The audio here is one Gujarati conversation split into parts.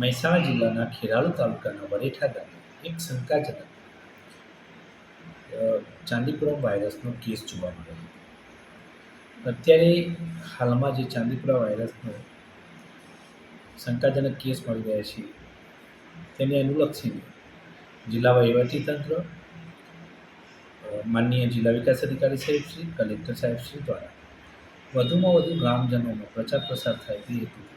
મહેસાણા જિલ્લાના ખેરાલુ તાલુકાના વરેઠા ગામે એક શંકાજનક ચાંદીપુરા વાયરસનો કેસ જોવા મળ્યો હતો. અત્યારે હાલમાં જે ચાંદીપુરા વાયરસનો શંકાજનક કેસ મળી રહ્યા છે, તેને અનુલક્ષીને જિલ્લા વહીવટીતંત્ર તંત્ર માનનીય જિલ્લા વિકાસ અધિકારી સાહેબશ્રી કલેક્ટર સાહેબશ્રી દ્વારા વધુમાં વધુ ગ્રામજનોનો પ્રચાર પ્રસાર થાય તે હેતુથી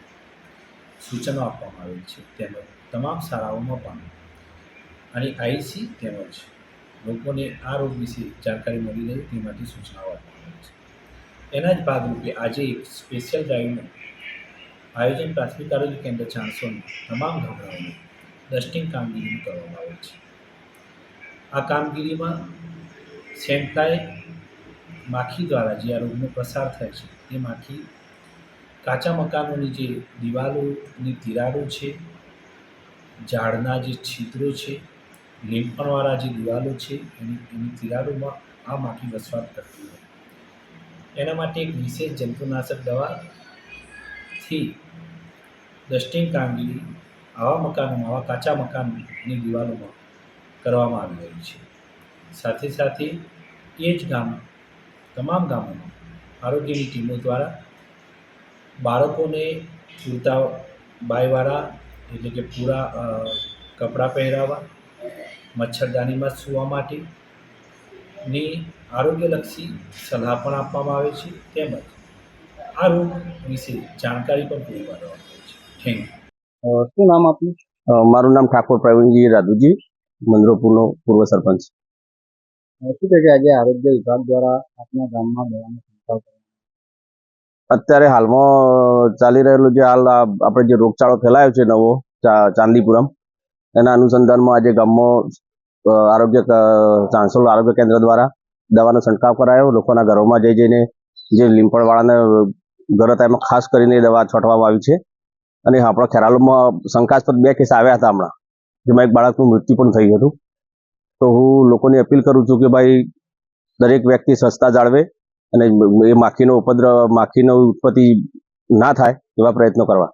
સૂચનો આપવામાં આવેલ છે. તેમજ તમામ શાળાઓમાં પણ. અને આઈસી તેમજ લોકોને આ રોગ વિશે જાણકારી મળી રહે તે માટે સૂચનાઓ આપવામાં આવી છે. એના જ ભાગરૂપે આજે એક સ્પેશિયલ ડ્રાઈવનું આયોજન પ્રાથમિક આરોગ્ય કેન્દ્ર ચાણસોની તમામ ગામડાઓમાં ડસ્ટિંગ કામગીરીનું કરવામાં આવે છે. આ કામગીરીમાં સેન્ટફ્લાય માખી દ્વારા જે આ રોગનો પ્રસાર થાય છે તે માખી કાચા મકાનોની જે દિવાલોની તિરાડો છે, ઝાડના જે છિદ્રો છે, લીંપણવાળા જે દિવાલો છે, એની એની તિરાડોમાં આ માખી વસવાટ કરતી હોય. એના માટે એક વિશેષ જંતુનાશક દવાથી ડસ્ટિંગ કામગીરી આવા મકાનોમાં, આવા કાચા મકાનની દિવાલોમાં કરવામાં આવી રહી છે. સાથે સાથે એ જ ગામ, તમામ ગામોમાં આરોગ્યની ટીમો દ્વારા બાળકોને પૂરતા બાયવાળા એટલે કે પૂરા કપડાં પહેરાવવા મચ્છરદાનીમાં સૂવા માટે ની આરોગ્યલક્ષી સલાહ પણ આપવામાં આવે છે. તેમજ આ રોગ વિશે જાણકારી પણ પૂરી પાડવામાં આવે છે. Thank you. શું નામ આપનું? મારું નામ ઠાકોર પ્રવીણજી રાધુજી મંદરોપુરનો પૂર્વ સરપંચ. શું કહે કે આજે આરોગ્ય વિભાગ દ્વારા આપના ગામમાં દવાનો છંટકાવ અત્યારે હાલમાં ચાલી રહેલું જે હાલ આપણે જે રોગચાળો ફેલાયો છે નવો ચાંદીપુરમ, એના અનુસંધાનમાં આજે ગામમાં આરોગ્ય ચાંસોલ આરોગ્ય કેન્દ્ર દ્વારા દવાનો છંટકાવ કરાયો. લોકોના ઘરોમાં જઈ જઈને જે લીંપણવાળાને ઘર હતા એમાં ખાસ કરીને દવા છોટવામાં આવી છે. અને આપણા ખેરાલુમાં શંકાસ્પદ બે કેસ આવ્યા હતા હમણાં, જેમાં એક બાળકનું મૃત્યુ પણ થયું હતું. તો હું લોકોને અપીલ કરું છું કે ભાઈ, દરેક વ્યક્તિ સ્વચ્છતા જાળવે અને એ માખીનો ઉપદ્રવ માખીનો ઉત્પત્તિ ના થાય એવા પ્રયત્નો કરવા.